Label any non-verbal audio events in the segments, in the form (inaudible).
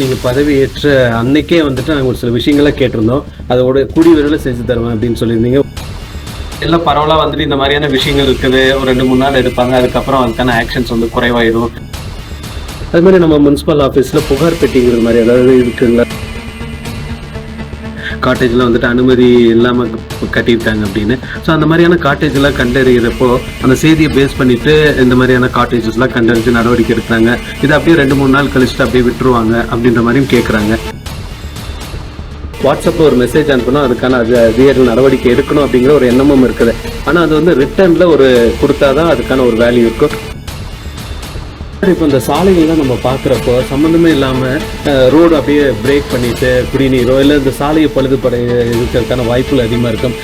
நீங்க பதவி ஏற்ற அன்னைக்கே வந்துட்டு நாங்கள் ஒரு சில விஷயங்களை கேட்டிருந்தோம். அதோட கூடி விரைவில் செஞ்சு தருவேன் அப்படின்னு சொல்லியிருந்தீங்க. எல்லாம் பரவலாக வந்துட்டு இந்த மாதிரியான விஷயங்கள் இருக்குது. ஒரு ரெண்டு மூணு நாள் எடுப்பாங்க. அதுக்கப்புறம் அதுக்கான ஆக்ஷன்ஸ் வந்து குறைவாயிடும் அது மாதிரி நம்ம முனிசிபல் ஆஃபீஸில் புகார் பெட்டிங்கிறது மாதிரி ஏதாவது இருக்குங்களா? காட்டேஜில் வந்துட்டு அனுமதி இல்லாமல் கட்டியிருக்காங்க அப்படின்னு. ஸோ அந்த மாதிரியான காட்டேஜ்லாம் கண்டறிகிறப்போ அந்த செய்தியை பேஸ் பண்ணிட்டு இந்த மாதிரியான காட்டேஜஸ்லாம் கண்டறிஞ்சு நடவடிக்கை எடுக்கிறாங்க. இதை அப்படியே ரெண்டு மூணு நாள் கழிச்சுட்டு அப்படியே விட்டுருவாங்க அப்படின்ற மாதிரியும் கேட்குறாங்க வாட்ஸ்அப்பில் ஒரு மெசேஜ் அனுப்பணும் அதுக்கான அது அதிகாரிகள் நடவடிக்கை எடுக்கணும் அப்படிங்கிற ஒரு எண்ணமும் இருக்குது. ஆனால் அது வந்து ரிட்டர்னில் ஒரு கொடுத்தாதான் அதுக்கான ஒரு வேல்யூ இருக்கும். இப்போ இந்த சாலைகள்லாம் நம்ம பார்க்குறப்போ சம்மந்தமே இல்லாமல் ரோடு அப்படியே பிரேக் பண்ணிட்டு குடிநீரோ இல்லை இந்த சாலையை பழுதுபட இருக்கிறதுக்கான வாய்ப்புகள் அதிகமாக இருக்கும்.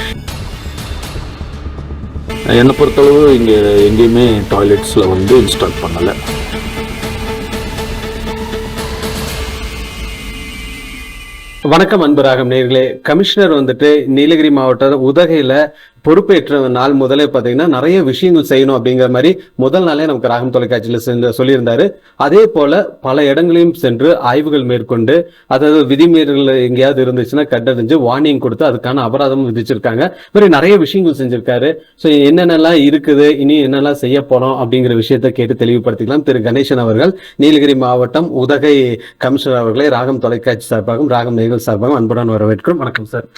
என்னை பொறுத்தளவு இங்கே எங்கேயுமே டாய்லெட்ஸில் வந்து இன்ஸ்டால் பண்ணலை. வணக்கம் அன்பராகம் நேர்களே. கமிஷனர் வந்துட்டு நீலகிரி மாவட்ட உதகையில பொறுப்பேற்ற நாள் முதலே பார்த்தீங்கன்னா நிறைய விஷயங்கள் செய்யணும் அப்படிங்கிற மாதிரி முதல் நாளே நமக்கு ராகம் தொலைக்காட்சியில் சென்று சொல்லியிருந்தாரு. அதே போல பல இடங்களையும் சென்று ஆய்வுகள் மேற்கொண்டு அதாவது விதிமீறல் எங்கேயாவது இருந்துச்சுன்னா கண்டறிஞ்சு வார்னிங் கொடுத்து அதுக்கான அபராதமும் விதிச்சிருக்காங்க. மாதிரி நிறைய விஷயங்கள் செஞ்சிருக்காரு. ஸோ என்னென்னலாம் இருக்குது? இனி என்னெல்லாம் செய்ய போறோம் அப்படிங்கிற விஷயத்தை கேட்டு தெளிவுபடுத்திக்கலாம். திரு. கணேசன் அவர்கள் நீலகிரி மாவட்டம் உதகை கமிஷனர் அவர்களை ராகம் தொலைக்காட்சி சார்பாகவும் ராகம் நேர்கள் சார்பாகவும் அன்புடன் வரவேற்கிறோம். வணக்கம் சார்.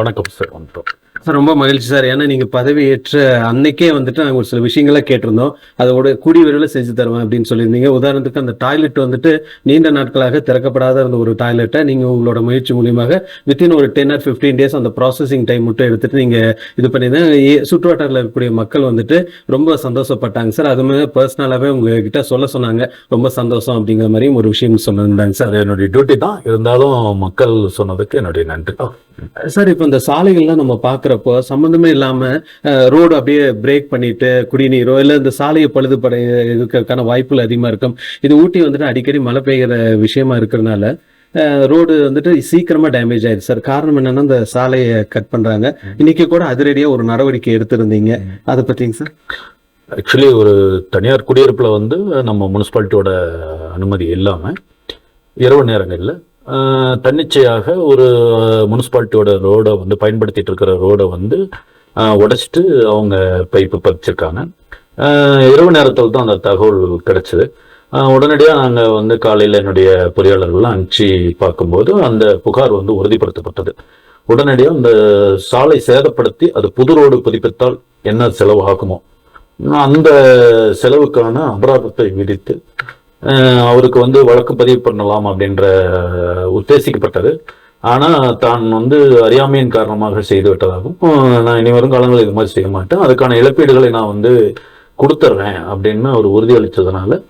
வணக்கம் சார். வணக்கம். சார் ரொம்ப மகிழ்ச்சி சார். ஏன்னா நீங்க பதவி ஏற்ற அன்னைக்கே வந்துட்டு நாங்கள் ஒரு சில விஷயங்களை கேட்டிருந்தோம். அதோட கூடி விரைவில் செஞ்சு தருவேன் அப்படின்னு சொல்லியிருந்தீங்க. உதாரணத்துக்கு அந்த டாய்லெட் வந்துட்டு நீண்ட நாட்களாக திறக்கப்படாத இருந்த ஒரு டாய்லெட்டை நீங்க உங்களோட முயற்சி மூலியமாக வித்தின் ஒரு டென் ஆர் ஃபிஃப்டீன் டேஸ் அந்த ப்ராசஸிங் டைம் மட்டும் எடுத்துட்டு நீங்க இது பண்ணியிருந்தேன் சுற்றுவட்டாரில் இருக்கக்கூடிய மக்கள் வந்துட்டு ரொம்ப சந்தோஷப்பட்டாங்க சார். அதுவுமே பர்சனலாகவே உங்ககிட்ட சொல்ல சொன்னாங்க. ரொம்ப சந்தோஷம் அப்படிங்கிற மாதிரியும் ஒரு விஷயம் சொல்லியிருந்தாங்க சார். அது என்னுடைய டியூட்டி தான். இருந்தாலும் மக்கள் சொன்னதுக்கு என்னுடைய நன்றி. சார் இப்போ இந்த சாலைகள்லாம் நம்ம பார்க்குறப்போ சம்மந்தமே இல்லாமல் ரோடு அப்படியே பிரேக் பண்ணிட்டு குடிநீரோ இல்லை இந்த சாலையை பழுதுபட இருக்கிறதுக்கான வாய்ப்புகள் அதிகமாக இருக்கும். இது ஊட்டி வந்துட்டு அடிக்கடி மழை பெய்கிற விஷயமா இருக்கிறதுனால ரோடு வந்துட்டு சீக்கிரமா டேமேஜ் ஆயிடுச்சு சார் காரணம் என்னன்னா இந்த சாலையை கட் பண்றாங்க. இன்னைக்கு கூட அதிரடியா ஒரு நடவடிக்கை எடுத்திருந்தீங்க. அதை பத்திங்க சார். ஆக்சுவலி ஒரு தனியார் குடியிருப்பில் வந்து நம்ம முனிசிபாலிட்டியோட அனுமதி இல்லாமல் இரவு நேரங்களில் தன்னிச்சையாக ஒரு முனிசிபாலிட்டியோட ரோடை வந்து பயன்படுத்திட்டு இருக்கிற ரோடை வந்து உடைச்சிட்டு அவங்க பைப்பு பதிச்சிருக்காங்க. இரவு நேரத்தில் தான் அந்த தகவல் கிடைச்சிது. உடனடியாக நாங்கள் வந்து காலையில் என்னுடைய பொறியாளர்கள்லாம் அனுப்பிச்சு பார்க்கும்போது அந்த புகார் வந்து உறுதிப்படுத்தப்பட்டது. உடனடியாக அந்த சாலை சேதப்படுத்தி அது புது ரோடு புதுப்பித்தால் என்ன செலவு ஆகுமோ? அந்த செலவுக்கான அபராதத்தை விதித்து அவருக்கு வந்து வழக்கு பதிவு பண்ணலாம் அப்படின்ற உத்தேசிக்கப்பட்டது. ஆனால் தான் வந்து அறியாமையின் காரணமாக செய்து விட்டதாகவும் நான் இனி வரும் காலங்களில் இது மாதிரி செய்ய மாட்டேன். அதுக்கான இழப்பீடுகளை நான் வந்து கொடுத்துட்றேன் அப்படின்னு அவர் உறுதியளித்ததுனால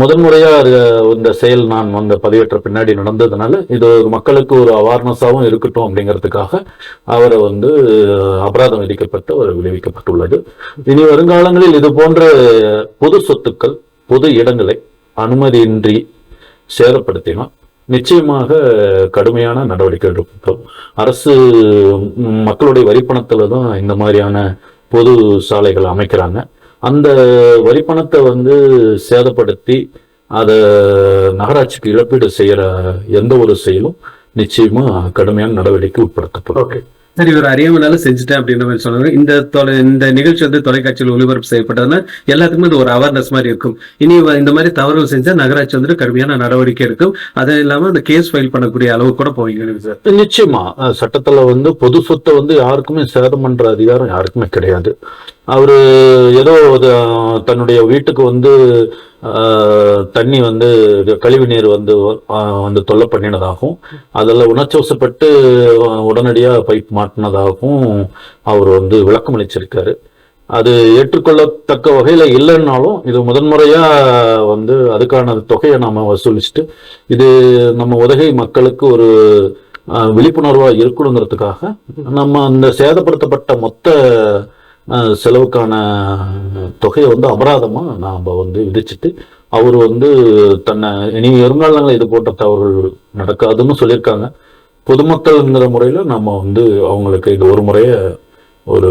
முதன்முறையாக இந்த செயல் நான் வந்து பதிவேற்ற பின்னாடி நடந்ததுனால இது ஒரு மக்களுக்கு ஒரு அவேர்னஸாகவும் இருக்கட்டும் அப்படிங்கிறதுக்காக அவரை வந்து அபராதம் விதிக்கப்பட்டு அவர் விளைவிக்கப்பட்டுள்ளது இனி வருங்காலங்களில் இது போன்ற பொது சொத்துக்கள் பொது இடங்களை அனுமதியின்றி சேதப்படுத்தினா நிச்சயமாக கடுமையான நடவடிக்கை எடுக்கும். அரசு மக்களுடைய வரிப்பணத்துல தான் இந்த மாதிரியான பொது சாலைகள் அமைக்கிறாங்க. அந்த வரிப்பணத்தை வந்து சேதப்படுத்தி அதை நகராட்சிக்கு இழப்பீடு செய்யற எந்த ஒரு செயலும் நிச்சயமா கடுமையான நடவடிக்கை உட்படுத்தப்படும். ஓகே. சரி இவர் அறியாமனால செஞ்சுட்டேன் அப்படின்ற மாதிரி சொன்னாங்க இந்த தொலை இந்த நிகழ்ச்சி வந்து தொலைக்காட்சியில் ஒளிபரப்பு செய்யப்பட்டதுன்னா எல்லாத்துக்குமே அது ஒரு அவேர்னஸ் மாதிரி இருக்கும். இனி இந்த மாதிரி தவறுகள் செஞ்சா நகராட்சி வந்துட்டு கடுமையான நடவடிக்கை இருக்கும் அது இல்லாம அந்த கேஸ் ஃபைல் பண்ணக்கூடிய அளவு கூட போவீங்க சார்? நிச்சயமா. சட்டத்துல வந்து பொது சொத்தை வந்து யாருக்குமே சேதம் பண்ற அதிகாரம் யாருக்குமே கிடையாது. அவர் ஏதோ தன்னுடைய வீட்டுக்கு வந்து தண்ணி வந்து கழிவு நீர் வந்து வந்து தொல்லை பண்ணினதாகவும் அதில் உணர்ச்சோசப்பட்டு உடனடியாக பைப் மாட்டினதாகவும் அவர் வந்து விளக்கம் அளிச்சிருக்காரு. அது ஏற்றுக்கொள்ளத்தக்க வகையில் இல்லைன்னாலும் இது முதன்முறையாக வந்து அதுக்கான தொகையை நாம் வசூலிச்சுட்டு இது நம்ம உதகை மக்களுக்கு ஒரு விழிப்புணர்வாக இருக்கணுங்கிறதுக்காக நம்ம அந்த சேதப்படுத்தப்பட்ட மொத்த செலவுக்கான தொகையை வந்து அபராதமாக நாம் வந்து விதிச்சுட்டு அவர் வந்து தன்னை இனி வருங்காலங்களில் இது போன்ற தவறுகள் நடக்காதுன்னு சொல்லியிருக்காங்க. பொதுமக்கள்ங்கிற முறையில் நம்ம வந்து அவங்களுக்கு இது ஒரு முறையை ஒரு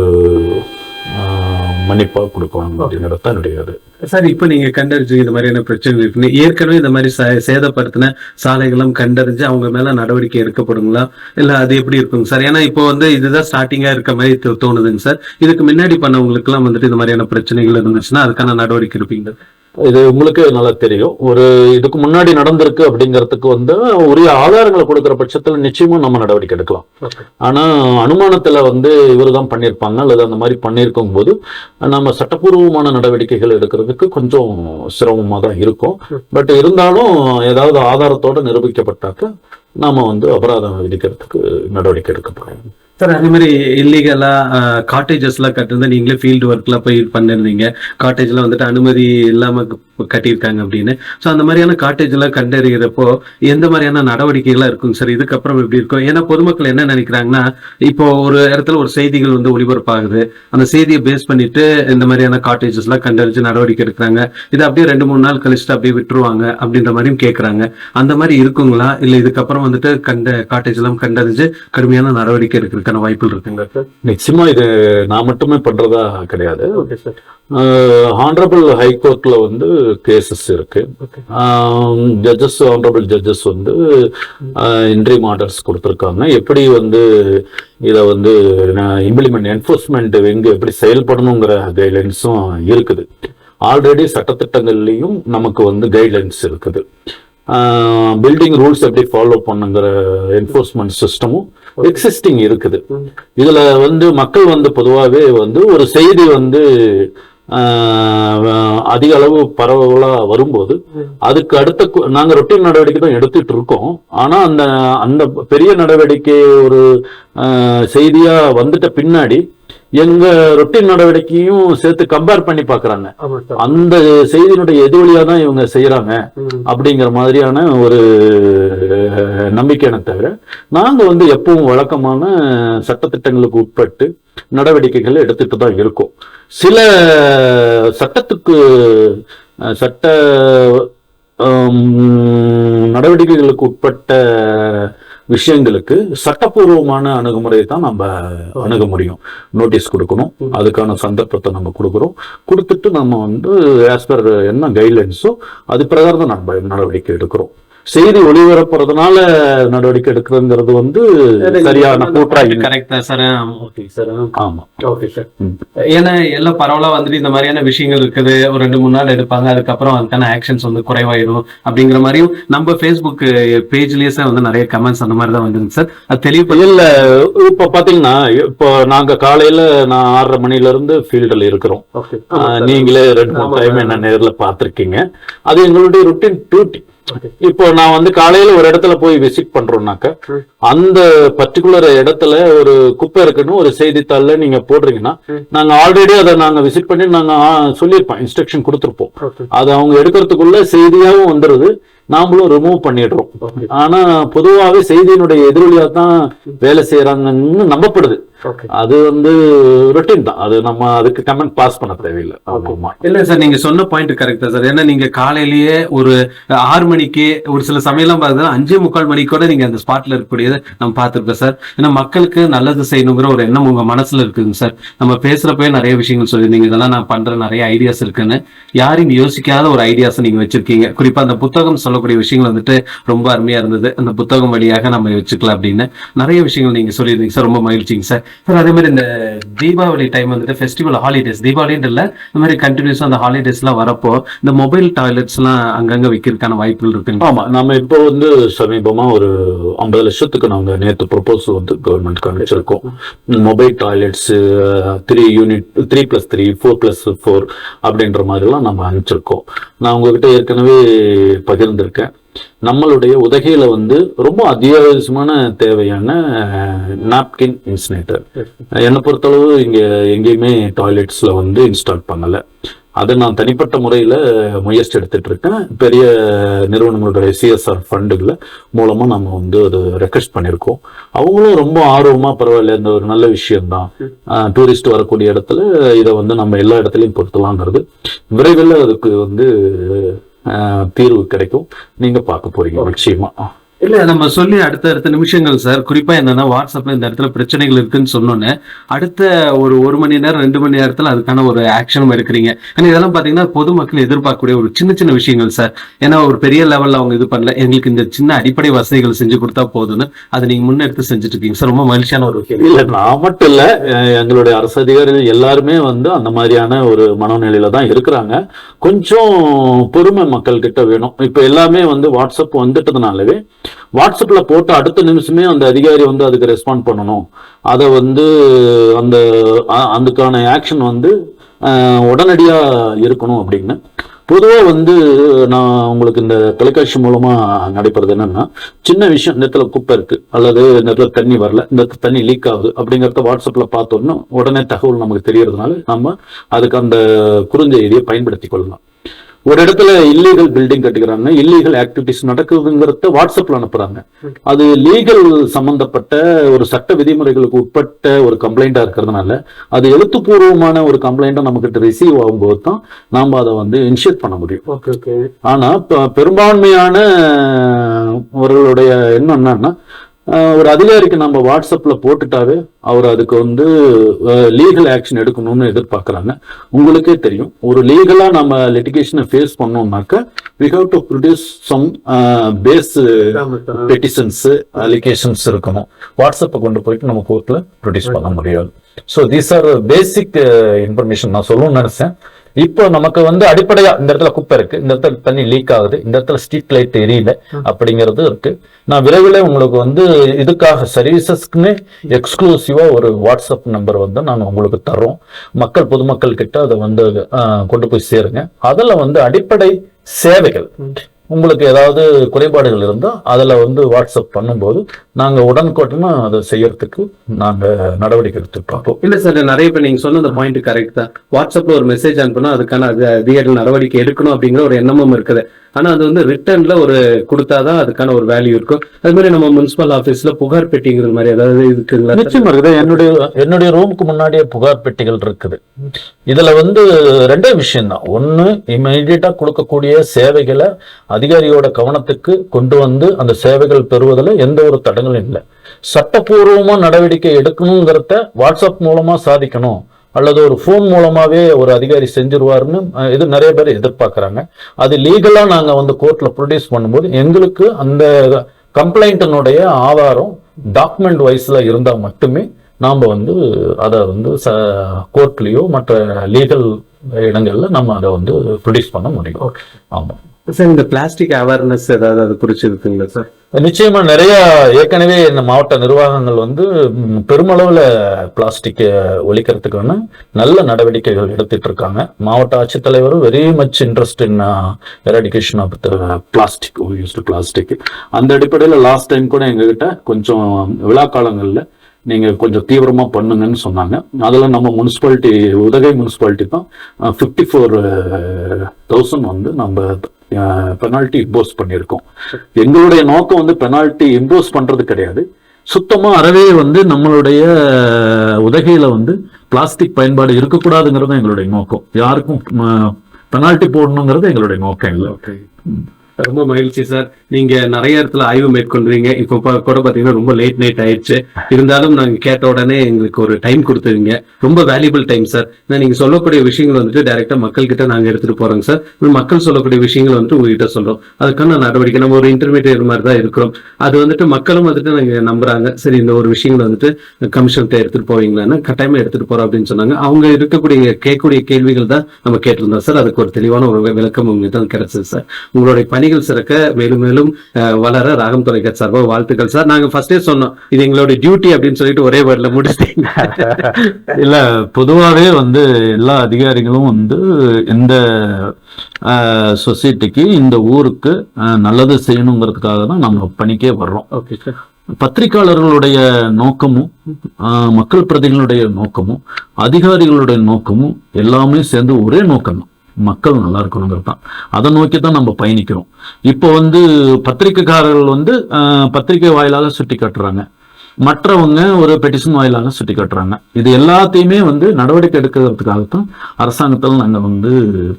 ஆஹ், மன்னிப்பா கொடுக்கணும் அப்படிங்கிறது தான் என்னுடைய. சார் இப்போ நீங்க கண்டறிஞ்சு இந்த மாதிரியான பிரச்சனைகள் இருக்குன்னு ஏற்கனவே இந்த மாதிரி சேதப்படுத்தின சாலைகளும் கண்டறிஞ்சு அவங்க மேல நடவடிக்கை எடுக்கப்படுங்களா? இல்ல அது எப்படி இருக்குங்க சார்? ஏன்னா இப்போ வந்து இதுதான் ஸ்டார்டிங்கா இருக்க மாதிரி தோணுதுங்க சார். இதுக்கு முன்னாடி பண்ணவங்களுக்கு எல்லாம் வந்துட்டு இந்த மாதிரியான பிரச்சனைகள் இருந்துச்சுன்னா அதுக்கான நடவடிக்கை இருப்பீங்க இது உங்களுக்கு நல்லா தெரியும். ஒரு இதுக்கு முன்னாடி நடந்திருக்கு அப்படிங்கிறதுக்கு வந்து உரிய ஆதாரங்களை கொடுக்கிற பட்சத்துல நிச்சயமா நம்ம நடவடிக்கை எடுக்கலாம். ஆனா அனுமானத்துல வந்து இவர்தான் பண்ணியிருப்பாங்க அல்லது அந்த மாதிரி பண்ணியிருக்கும் போது நம்ம சட்டப்பூர்வமான நடவடிக்கைகள் எடுக்கிறதுக்கு கொஞ்சம் சிரமமா தான் இருக்கும் பட் இருந்தாலும் ஏதாவது ஆதாரத்தோட நிரூபிக்கப்பட்டாக்க நாம வந்து அபராதம் விதிக்கிறதுக்கு நடவடிக்கை எடுக்கப்படும் சார் அதே மாதிரி இல்லீகலா காட்டேஜஸ் எல்லாம் கட்டுறது நீங்களே ஃபீல்டு ஒர்க்லாம் போய் பண்ணிருந்தீங்க. காட்டேஜ்ல வந்துட்டு அனுமதி இல்லாம கட்டியிருக்காங்க அப்படின்னு. ஸோ அந்த மாதிரியான காட்டேஜ் எல்லாம் கண்டறிகிறப்போ எந்த மாதிரியான நடவடிக்கைகள்லாம் இருக்குங்க சார் இதுக்கப்புறம் எப்படி இருக்கும்? ஏன்னா பொதுமக்கள் என்ன நினைக்கிறாங்கன்னா இப்போ ஒரு இடத்துல ஒரு செய்திகள் வந்து ஒளிபரப்பாகுது. அந்த செய்தியை பேஸ் பண்ணிட்டு இந்த மாதிரியான காட்டேஜஸ் எல்லாம் கண்டறிஞ்சு நடவடிக்கை எடுக்கிறாங்க. இது அப்படியே ரெண்டு மூணு நாள் கழிச்சுட்டு அப்படியே விட்டுருவாங்க அப்படின்ற மாதிரியும் கேட்கறாங்க அந்த மாதிரி இருக்குங்களா? இல்லை இதுக்கப்புறம் வந்துட்டு கண்ட காட்டேஜ் எல்லாம் கண்டறிஞ்சு கடுமையான நடவடிக்கை எடுக்கிறதுக்கான வாய்ப்புகள் இருக்குங்களா சார் நிச்சயமா இது நான் மட்டுமே பண்றதா கிடையாது. ஓகே சார் ஹானரபிள் ஹைகோர்ட்ல வந்து கேசஸ் இருக்கு. ஜட்ஜஸ் ஆனரபிள் ஜட்ஜஸ் வந்து இன்ட்ரீம் ஆர்டர்ஸ் கொடுத்துருக்காங்க. எப்படி வந்து இதை வந்து இம்ப்ளிமெண்ட் என்ஃபோர்ஸ்மெண்ட் எங்க எப்படி செயல்படணுங்கிற கைட்லைன்ஸும் இருக்குது. ஆல்ரெடி சட்டத்திட்டங்கள்லையும் நமக்கு வந்து கைட்லைன்ஸ் இருக்குது. பில்டிங் ரூல்ஸ் எப்படி ஃபாலோ பண்ணுங்கிற என்ஃபோர்ஸ்மெண்ட் சிஸ்டமும் எக்ஸிஸ்டிங் இருக்குது. இதுல வந்து மக்கள் வந்து பொதுவாகவே வந்து ஒரு செய்தி வந்து அதிக அளவு பரவலா வரும்போது அதுக்கு அடுத்த நாங்கள் நாங்க ரொட்டீன் நடவடிக்கை தான் எடுத்துட்டு இருக்கோம். ஆனா அந்த அந்த பெரிய நடவடிக்கை ஒரு செய்தியா வந்துட்ட பின்னாடி எங்க ரொட்டீன் நடவடிக்கையும் சேர்த்து கம்பேர் பண்ணி பாக்குறாங்க அந்த செய்தியினுடைய எதிரொலியா தான் இவங்க செய்யறாங்க அப்படிங்கிற மாதிரியான ஒரு அஹ், நம்பிக்கையான தவிர நாங்க வந்து எப்பவும் வழக்கமான சட்டத்திட்டங்களுக்கு உட்பட்டு நடவடிக்கைகள் எடுத்துட்டு தான் இருக்கோம். சில சட்டத்துக்கு சட்ட நடவடிக்கைகளுக்கு உட்பட்ட விஷயங்களுக்கு சட்டப்பூர்வமான அணுகுமுறையை தான் நம்ம அணுக முடியும். நோட்டீஸ் கொடுக்கணும். அதுக்கான சந்தர்ப்பத்தை நம்ம கொடுக்குறோம். கொடுத்துட்டு நம்ம வந்து ஆஸ் பர் என்ன கைட்லைன்ஸோ அது பிரகாரம் தான் நம்ம நடவடிக்கை எடுக்கிறோம். செய்தி ஒளிபரப்புறதுனால நடவடிக்கை எடுக்கிறதுங்கிறது வந்து சரியான கூற்றா கரெக்ட் சார் ஓகே சார் ஆமா ஓகே சார். ஏன்னா எல்லாம் பரவலா வந்துட்டு இந்த மாதிரியான விஷயங்கள் இருக்குது. ஒரு ரெண்டு மூணு நாள் எடுப்பாங்க. அதுக்கப்புறம் அதுக்கான ஆக்ஷன்ஸ் வந்து குறைவாயிடும் அப்படிங்கிற மாதிரியும் நம்ம ஃபேஸ்புக் பேஜ்லயே சார் வந்து நிறைய கமெண்ட்ஸ் அந்த மாதிரி தான் வந்துருக்கு சார் அது தெளிவுபடுத்த இல்ல இப்ப பாத்தீங்கன்னா இப்போ நாங்க காலையில நான் ஆறரை மணில இருந்து ஃபீல்டுல இருக்கிறோம். நீங்களே ரெண்டு மூணு டைம். என்ன நேர்ல பார்த்திருக்கீங்க. அது எங்களுடைய ருட்டீன் டியூட்டி. இப்போ நான் வந்து காலையில ஒரு இடத்துல போய் விசிட் பண்றோம்னாக்க. அந்த பர்டிகுலர் இடத்துல ஒரு குப்பை இருக்குன்னு ஒரு செய்தித்தாள்ல நீங்க போடுறீங்கன்னா. நாங்க ஆல்ரெடி அதை நாங்க விசிட் பண்ணி நாங்க சொல்லியிருப்போம் இன்ஸ்ட்ரக்ஷன் கொடுத்துருப்போம். அது அவங்க எடுக்கிறதுக்குள்ள செய்தியாவும் வந்துருது நாமளும் ரிமூவ் பண்ணிடுறோம். ஆனா பொதுவாகவே செய்தியினுடைய எதிரொலியா தான் வேலை செய்யறாங்கன்னு நம்பப்படுது. அது வந்து ரொட்டீன் தான். அது நம்ம அதுக்கு கமெண்ட் பாஸ் பண்ண தேவையில்லை. இல்ல சார் நீங்க சொன்ன பாயிண்ட் கரெக்ட் சார் ஏன்னா நீங்க காலையிலேயே ஒரு ஆறு மணிக்கு ஒரு சில சமயம்லாம் பார்த்தீங்கன்னா அஞ்சே முக்கால் மணிக்கு கூட நீங்க அந்த ஸ்பாட்ல இருக்கக்கூடியதை நம்ம பார்த்திருக்கோம் சார் ஏன்னா மக்களுக்கு நல்லது செய்யணுங்கிற ஒரு எண்ணம் உங்க மனசுல இருக்குங்க சார் நம்ம பேசுறப்பவே நிறைய விஷயங்கள் சொல்லியிருந்தீங்க. இதெல்லாம் நான் பண்ற நிறைய ஐடியாஸ் இருக்குன்னு. யாரும் யோசிக்காத ஒரு ஐடியாஸ் நீங்க வச்சிருக்கீங்க. குறிப்பா அந்த புத்தகம் சொல்லக்கூடிய விஷயங்கள் வந்துட்டு ரொம்ப அருமையா இருந்தது. அந்த புத்தகம் வழியாக நம்ம வச்சுக்கலாம் அப்படின்னு நிறைய விஷயங்கள் நீங்க சொல்லியிருந்தீங்க சார் ரொம்ப மகிழ்ச்சிங்க சார் சார் அதே மாதிரி இந்த தீபாவளி டைம் வந்துட்டு ஃபெஸ்டிவல் ஹாலிடேஸ் தீபாவளின்னு இல்லை இந்த மாதிரி கண்டினியூஸாக அந்த ஹாலிடேஸ்லாம் வரப்போ இந்த மொபைல் டாய்லெட்ஸ்லாம் அங்கங்கே விற்கிறதுக்கான வாய்ப்புகள் இருக்குங்க? ஆமாம் நம்ம இப்போ வந்து சமீபமா ஒரு ஐம்பது லட்சத்துக்கு நாங்கள் நேத்து ப்ரொபோசல் வந்து government காமிச்சிருக்கோம் mobile toilets three unit three plus three four plus four அப்படின்ற மாதிரிலாம் நம்ம அனுப்பிச்சிருக்கோம். நான் உங்ககிட்ட ஏற்கனவே பகிர்ந்திருக்கேன். நம்மளுடைய உதகையில வந்து ரொம்ப அத்தியாவசியமான தேவையான நாப்கின் இன்சினேட்டர் என்னை பொறுத்தளவு இங்க எங்கேயுமே டாய்லெட்ஸ்ல வந்து இன்ஸ்டால் பண்ணல. அதை நான் தனிப்பட்ட முறையில் முயற்சி எடுத்துட்டு இருக்கேன். பெரிய நிறுவனங்களுடைய சிஎஸ்ஆர் ஃபண்டுகளை மூலமாக நம்ம வந்து அது ரெக்வஸ்ட் பண்ணியிருக்கோம். அவங்களும் ரொம்ப ஆர்வமாக பரவாயில்ல இந்த ஒரு நல்ல விஷயம்தான். டூரிஸ்ட் வரக்கூடிய இடத்துல இதை வந்து நம்ம எல்லா இடத்துலையும் பொருத்தலாங்கிறது. விரைவில் அதுக்கு வந்து தீர்வு கிடைக்கும். நீங்க பார்க்க போறீங்க. நிச்சயமா. இல்ல நம்ம சொல்லி அடுத்த அடுத்த நிமிஷங்கள் சார். குறிப்பா என்னன்னா வாட்ஸ்அப்ல இந்த இடத்துல பிரச்சனைகள் இருக்குன்னு சொன்னோன்னே அடுத்த ஒரு ஒரு மணி நேரம் ரெண்டு மணி நேரத்துல அதுக்கான ஒரு ஆக்ஷனும் எடுக்கிறீங்க. ஆனா இதெல்லாம் பாத்தீங்கன்னா பொதுமக்கள் எதிர்பார்க்கக்கூடிய ஒரு சின்ன சின்ன விஷயங்கள் சார். ஏன்னா ஒரு பெரிய லெவல்ல அவங்க இது பண்ணல. எங்களுக்கு இந்த சின்ன அடிப்படை வசதிகள் செஞ்சு கொடுத்தா போதும்னு அதை நீங்க முன்னெடுத்து செஞ்சுட்டு இருக்கீங்க. சார் ரொம்ப மகிழ்ச்சியான ஒரு விஷயம். இல்ல நான் மட்டும் இல்ல எங்களுடைய அரசு அதிகாரிகள் எல்லாருமே வந்து அந்த மாதிரியான ஒரு மனநிலையில தான் இருக்கிறாங்க. கொஞ்சம் பொறுமை மக்கள் கிட்ட வேணும். இப்ப எல்லாமே வந்து வாட்ஸ்அப் வந்துட்டதுனாலவே வாட்ஸ்அப்பில் போட்ட அடுத்த நிமிஷமே அந்த அதிகாரி வந்து அதுக்கு ரெஸ்பாண்ட் பண்ணணும். அதை வந்து அந்த அதுக்கான ஆக்ஷன் வந்து உடனடியாக இருக்கணும் அப்படின்னு. பொதுவாக வந்து நான் உங்களுக்கு இந்த தொலைக்காட்சி மூலமாக நடைபெறது என்னன்னா சின்ன விஷயம் இந்த இடத்துல குப்பை இருக்கு அல்லது இந்த இடத்துல தண்ணி வரல இந்த இடத்துல தண்ணி லீக் ஆகுது அப்படிங்கிறத வாட்ஸ்அப்பில் பார்த்தோன்னா உடனே தகவல் நமக்கு தெரியறதுனால நம்ம அதுக்கு அந்த குறுஞ்செய்தியை பயன்படுத்தி கொள்ளலாம். ஒரு இடத்துல இல்லீகல் பில்டிங் கட்டுக்கிறாங்க இல்லீகல் ஆக்டிவிட்டிஸ் நடக்குதுங்கிறத வாட்ஸ்அப்ல அனுப்புறாங்க. அது லீகல் சம்பந்தப்பட்ட ஒரு சட்ட விதிமுறைகளுக்கு உட்பட்ட ஒரு கம்ப்ளைண்டா இருக்கிறதுனால அது எழுத்துப்பூர்வமான ஒரு கம்ப்ளைண்டா நம்ம கிட்ட ரிசீவ் ஆகும்போது தான் நாம அதை வந்து இனிஷியேட் பண்ண முடியும். ஆனா பெரும்பான்மையான அவர்களுடைய எண்ணம் என்னன்னா ஒரு அதிகாரிக்கு நம்ம வாட்ஸ்அப்ல போட்டுட்டாவே அவர் அதுக்கு வந்து லீகல் ஆக்ஷன் எடுக்கணும்னு எதிர்பார்க்கறாங்க. உங்களுக்கே தெரியும். ஒரு லீகலா நம்ம லிட்டிகேஷனை face பண்ணோம்னாக்க we have to produce some base petitions allegations இருக்கணும். வாட்ஸ்அப்பை கொண்டு போயிட்டு நம்ம கோர்ட்ல ப்ரொடியூஸ் பண்ண முடியாது. So these are basic information நான் சொல்லணும்னு நினைச்சேன். இப்போ நமக்கு வந்து அடிப்படையா இந்த இடத்துல குப்பை இருக்கு. இந்த இடத்துல தண்ணி லீக் ஆகுது. இந்த இடத்துல ஸ்ட்ரீட் லைட் எரியல அப்படிங்கிறது இருக்கு. நான் விரைவில் உங்களுக்கு வந்து இதுக்காக சர்வீசஸ்க்குன்னு எக்ஸ்க்ளூசிவா ஒரு வாட்ஸ்அப் நம்பர் வந்து நாங்கள் உங்களுக்கு தர்றோம். மக்கள் பொதுமக்கள் கிட்ட அதை வந்து கொண்டு போய் சேருங்க. அதுல வந்து அடிப்படை சேவைகள். உங்களுக்கு ஏதாவது குறைபாடுகள் இருந்தால் அதில் வந்து வாட்ஸ்அப் பண்ணும்போது நாங்கள் உடனுக்குடனே அதை செய்யறதுக்கு நாங்கள் நடவடிக்கை எடுத்துட்டு இல்லை சார் நிறைய பேர் நீங்கள் சொன்ன அந்த பாயிண்ட் கரெக்ட் தான். வாட்ஸ்அப்பில் ஒரு மெசேஜ் அனுப்புனா அதுக்கான அது அதிகாரிகள் நடவடிக்கை எடுக்கணும் அப்படிங்கிற ஒரு எண்ணமும் இருக்குது. ஆனா அது வந்து ரிட்டர்ன்ல ஒரு கொடுத்தாதான் அதுக்கான ஒரு வேல்யூ இருக்கும். அது மாதிரி நம்ம முனிசிபல் ஆபீஸ்ல புகார் பெட்டிங்கிற மாதிரி ஏதாவது இருக்குங்களா நிச்சயமா இருக்குது. என்னுடைய என்னுடைய ரூமுக்கு முன்னாடியே புகார் பெட்டிகள் இருக்குது. இதுல வந்து ரெண்டே விஷயம் தான். ஒண்ணு இமீடியட்டா கொடுக்கக்கூடிய சேவைகளை அதிகாரியோட கவனத்துக்கு கொண்டு வந்து அந்த சேவைகள் பெறுவதில் எந்த ஒரு தடங்களும் இல்லை. சட்டப்பூர்வமா நடவடிக்கை எடுக்கணுங்கிறத வாட்ஸ்அப் மூலமா சாதிக்கணும். அல்லது ஒரு ஃபோன் மூலமாவே ஒரு அதிகாரி செஞ்சிருவாருன்னு இது நிறைய பேர் எதிர்பார்க்கறாங்க. அது லீகலா நாங்க வந்து கோர்ட்ல ப்ரொடியூஸ் பண்ணும்போது எங்களுக்கு அந்த கம்ப்ளைண்ட்டினுடைய ஆதாரம் டாக்குமெண்ட் வைஸ்ல இருந்தா மட்டுமே நாம வந்து அதை வந்து ச கோர்ட்லயோ மற்ற லீகல் இடங்கள்ல நம்ம அதை வந்து ப்ரொடியூஸ் பண்ண முடியும். ஆமா. சார் இந்த பிளாஸ்டிக் அவேர்னஸ் ஏதாவது அது குறிச்சு இருக்குங்களா சார்? நிச்சயமா நிறைய ஏற்கனவே இந்த மாவட்ட நிர்வாகங்கள் வந்து பெருமளவில் பெருமளவுல பிளாஸ்டிக் ஒழிக்கிறதுக்கான நல்ல நடவடிக்கைகள் எடுத்துட்டு இருக்காங்க. மாவட்ட ஆட்சித்தலைவரும் very much interest in eradication of the plastic used plastic அந்த அடிப்படையில் லாஸ்ட் டைம் கூட எங்ககிட்ட கொஞ்சம் விழா காலங்களில் நீங்கள் கொஞ்சம் தீவிரமாக பண்ணுங்கன்னு சொன்னாங்க. அதில் நம்ம முனிசிபாலிட்டி உதகை முனிசிபாலிட்டி தான் ஃபிஃப்டி ஃபோர் தௌசண்ட் வந்து நம்ம பெனால்ட்டி இம்போஸ் பண்ணியிருக்கோம். எங்களுடைய நோக்கம் வந்து பெனால்ட்டி இம்போஸ் பண்றது கிடையாது. சுத்தமா அறவே வந்து நம்மளுடைய உதகையில வந்து பிளாஸ்டிக் பயன்பாடு இருக்கக்கூடாதுங்கிறது எங்களுடைய நோக்கம். யாருக்கும் பெனால்ட்டி போடணுங்கிறது எங்களுடைய நோக்கம். இல்லை ஓகே ரொம்ப மகிழ்ச்சி சார். நீங்க நிறைய இடத்துல ஆய்வு மேற்கொள்றீங்க. இப்போ கூட பாத்தீங்கன்னா ரொம்ப லேட் நைட் ஆயிடுச்சு. இருந்தாலும் நாங்க கேட்ட உடனே எங்களுக்கு ஒரு டைம் கொடுத்துருங்க. ரொம்ப வேல்யூபிள் டைம் சார். நான் நீங்க சொல்லக்கூடிய விஷயங்கள் வந்துட்டு டைரக்டா மக்கள் கிட்ட நாங்க எடுத்துட்டு போறோம் சார். மக்கள் சொல்லக்கூடிய விஷயங்கள் வந்துட்டு உங்ககிட்ட சொல்றோம். அதுக்கான நடவடிக்கை நம்ம ஒரு இன்டர்மீடியட் மாதிரி தான் இருக்கிறோம். அது வந்துட்டு மக்களும் வந்துட்டு நாங்க நம்புறாங்க. சரி இந்த ஒரு விஷயங்கள் வந்துட்டு கமிஷன்கிட்ட எடுத்துட்டு போவீங்களான்னு கட்டாயமா எடுத்துட்டு போறோம் அப்படின்னு சொன்னாங்க. அவங்க இருக்கக்கூடிய கேட்கக்கூடிய கேள்விகள் தான் நம்ம கேட்டிருந்தோம் சார். அதுக்கு ஒரு தெளிவான ஒரு விளக்கம் உங்களுக்கு தான் கிடைச்சது சார். உங்களுடைய பணிகள் சிறக்க மேலும் மேலும் வளர ராகம் தொலைக்காட்சி சார்பாக வாழ்த்துக்கள் சார். நாங்க ஃபர்ஸ்டே சொன்னோம் இது எங்களுடைய டியூட்டி அப்படின்னு சொல்லிட்டு ஒரே வேர்ட்ல முடிச்சிட்டீங்க. (laughs) இல்ல பொதுவாவே வந்து எல்லா அதிகாரிகளும் வந்து இந்த சொசைட்டிக்கு இந்த ஊருக்கு நல்லது செய்யணுங்கிறதுக்காக தான் நம்ம பணிக்கே வர்றோம். ஓகே சார் பத்திரிகையாளர்களுடைய நோக்கமும் மக்கள் பிரதிகளுடைய நோக்கமும் அதிகாரிகளுடைய நோக்கமும் எல்லாமே சேர்ந்து ஒரே நோக்கம் தான் மக்கள் நல்லா இருக்கணுங்கிறது தான். அதை நோக்கி தான் நம்ம பயணிக்கிறோம். இப்போ வந்து பத்திரிகைக்காரர்கள் வந்து பத்திரிகை வாயிலாக சுட்டி காட்டுறாங்க. மற்றவங்க ஒரு பெட்டிஷன் வாயிலாக சுட்டி காட்டுறாங்க. இது எல்லாத்தையுமே வந்து நடவடிக்கை எடுக்கிறதுக்காகத்தான் அரசாங்கத்தில் நாங்கள் வந்து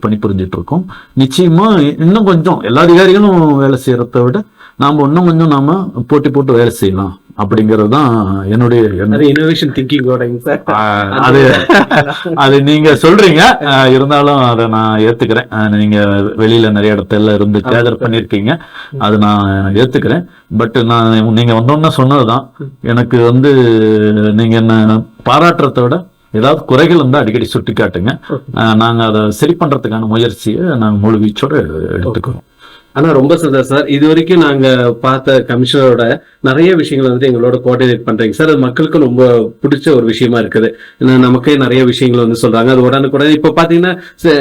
பணிபுரிஞ்சிட்டு இருக்கோம். நிச்சயமா இன்னும் கொஞ்சம் எல்லா அதிகாரிகளும் வேலை செய்யறத விட நாம இன்னும் கொஞ்சம் நாம போட்டி போட்டு வேலை செய்யலாம் அப்படிங்கிறது தான் என்னுடைய இனோவேஷன் திங்கிங்கோட அது அது நீங்க சொல்றீங்க. இருந்தாலும் அதை நான் ஏத்துக்கிறேன். நீங்க வெளியில நிறைய இடத்துல இருந்து கேதர் பண்ணிருக்கீங்க. அது நான் ஏத்துக்கிறேன். பட் நான் நீங்க வந்தோன்னு சொன்னதுதான். எனக்கு வந்து நீங்க என்ன பாராட்டுறதை விட ஏதாவது குறைகள் இருந்தா அடிக்கடி சுட்டி காட்டுங்க ஆஹ் நாங்க அதை சரி பண்றதுக்கான முயற்சியை நாங்க முழு வீச்சோட எடுத்துக்கிறோம். ஆனா ரொம்ப சந்தோஷம் சார். இது வரைக்கும் நாங்க பார்த்த கமிஷனரோட நிறைய விஷயங்கள் வந்து எங்களோட கோஆர்டினேட் பண்றீங்க. சார் அது மக்களுக்கு ரொம்ப பிடிச்ச ஒரு விஷயமா இருக்குது. நமக்கே நிறைய விஷயங்கள் வந்து சொல்றாங்க. அது உடனுக்குடனே இப்ப பாத்தீங்கன்னா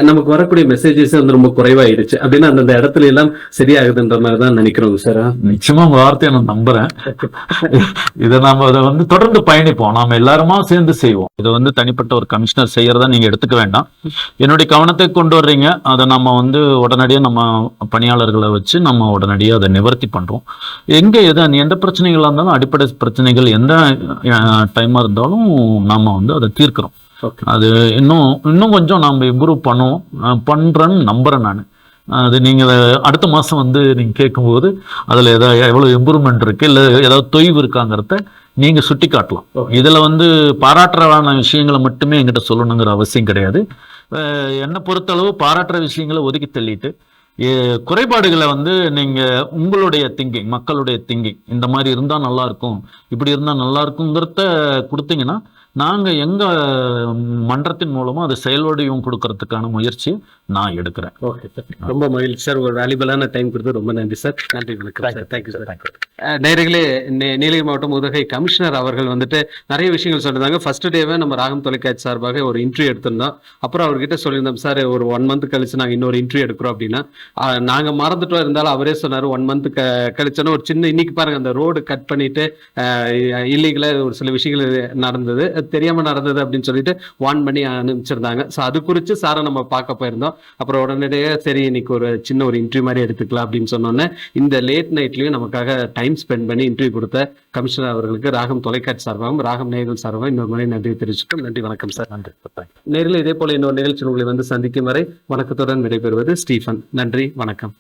நமக்கு வரக்கூடிய மெசேஜஸ் வந்து ரொம்ப குறைவாயிடுச்சு. அப்படின்னா அந்தந்த இடத்துல எல்லாம் சரியாகுதுன்ற மாதிரி தான் நினைக்கிறோங்க சார். நிச்சயமா உங்க வார்த்தையை நான் நம்புறேன். இதை நாம அதை வந்து தொடர்ந்து பயணிப்போம். நாம எல்லாருமா சேர்ந்து செய்வோம். இதை வந்து தனிப்பட்ட ஒரு கமிஷனர் செய்யறதா நீங்க எடுத்துக்க வேண்டாம். என்னுடைய கவனத்தை கொண்டு வர்றீங்க. அதை நம்ம வந்து உடனடியாக நம்ம பணியாளர்கள் வச்சு நம்ம உடனடியாக அதை நிவர்த்தி பண்றோம். எங்க எது எந்த பிரச்சனைகளா இருந்தாலும் அடிப்படை பிரச்சனைகள் எந்த டைமா இருந்தாலும் நாம வந்து அதை தீர்க்கிறோம். அது இன்னும் இன்னும் கொஞ்சம் நாம் இம்ப்ரூவ் பண்ணுவோம். அஹ் பண்றேன்னு நம்புறேன் நான். அது நீங்க அடுத்த மாசம் வந்து நீங்க கேட்கும்போது அதுல ஏதாவது எவ்வளவு இம்ப்ரூவ்மெண்ட் இருக்கு இல்ல ஏதாவது தொய்வு இருக்காங்கிறத நீங்க சுட்டி காட்டலாம். இதுல வந்து பாராட்டுறவான விஷயங்களை மட்டுமே என்கிட்ட சொல்லணுங்கிற அவசியம் கிடையாது. என்னை பொறுத்தளவு பாராட்டுற விஷயங்களை ஒதுக்கி தள்ளிட்டு குறைபாடுகளை வந்து நீங்க உங்களுடைய திங்கிங் மக்களுடைய திங்கிங் இந்த மாதிரி இருந்தா நல்லா இருக்கும் இப்படி இருந்தா நல்லா இருக்குங்கிறத கொடுத்தீங்கன்னா நாங்க எங்க மன்றத்தின் மூலமா அதை செயல்வடிவம் கொடுக்கறதுக்கான முயற்சி நான் எடுக்கிறேன். ஓகே சார் ரொம்ப மகிழ்ச்சி சார் ஒரு வேல்யூபிளான டைம் கொடுத்து ரொம்ப நன்றி சார் நன்றி வணக்கம் சார் தேங்க்யூ சார் நேர்களே நீலகிரி மாவட்டம் உதகை கமிஷனர் அவர்கள் வந்துட்டு நிறைய விஷயங்கள் சொல்லியிருந்தாங்க. ஃபர்ஸ்ட் டேவே நம்ம ராகம் தொலைக்காட்சி சார்பாக ஒரு இன்டர்வியூ எடுத்திருந்தோம். அப்புறம் அவர்கிட்ட சொல்லியிருந்தோம் சார் ஒரு ஒன் மந்த் கழிச்சு நாங்கள் இன்னொரு இன்டர்வியூ எடுக்கிறோம் அப்படின்னா. ஆஹ் நாங்க மறந்துட்டோம் இருந்தாலும் அவரே சொன்னார் ஒன் மந்த் க கழிச்சோன்னா. ஒரு சின்ன இன்னைக்கு பாருங்க அந்த ரோடு கட் பண்ணிட்டு இல்லீகலா ஒரு சில விஷயங்கள் நடந்தது. தெரியாம நடந்தது அப்படின்னு சொல்லிட்டு வான் பண்ணி அனுப்பிச்சிருந்தாங்க. ஸோ அது குறித்து சாரை நம்ம பார்க்க போயிருந்தோம். அப்புறம் உடனடியே சரி இன்னைக்கு ஒரு சின்ன ஒரு இன்டர்வியூ மாதிரி எடுத்துக்கலாம் அப்படின்னு சொன்னோன்னே இந்த லேட் நைட்லயும் நமக்காக டைம் ஸ்பெண்ட் பண்ணி இன்டர்வியூ கொடுத்த கமிஷனர் அவர்களுக்கு ராகம் தொலைக்காட்சி சார்பாகவும் ராகம் நேயர்கள் சார்பாகவும் இன்னொரு முறை நன்றி தெரிவிச்சுக்கோம் நன்றி வணக்கம் சார் நன்றி நேரில் இதே போல இன்னொரு நிகழ்ச்சி உங்களை வந்து சந்திக்கும் வரை வணக்கத்துடன் விடைபெறுவது ஸ்டீஃபன். நன்றி வணக்கம்.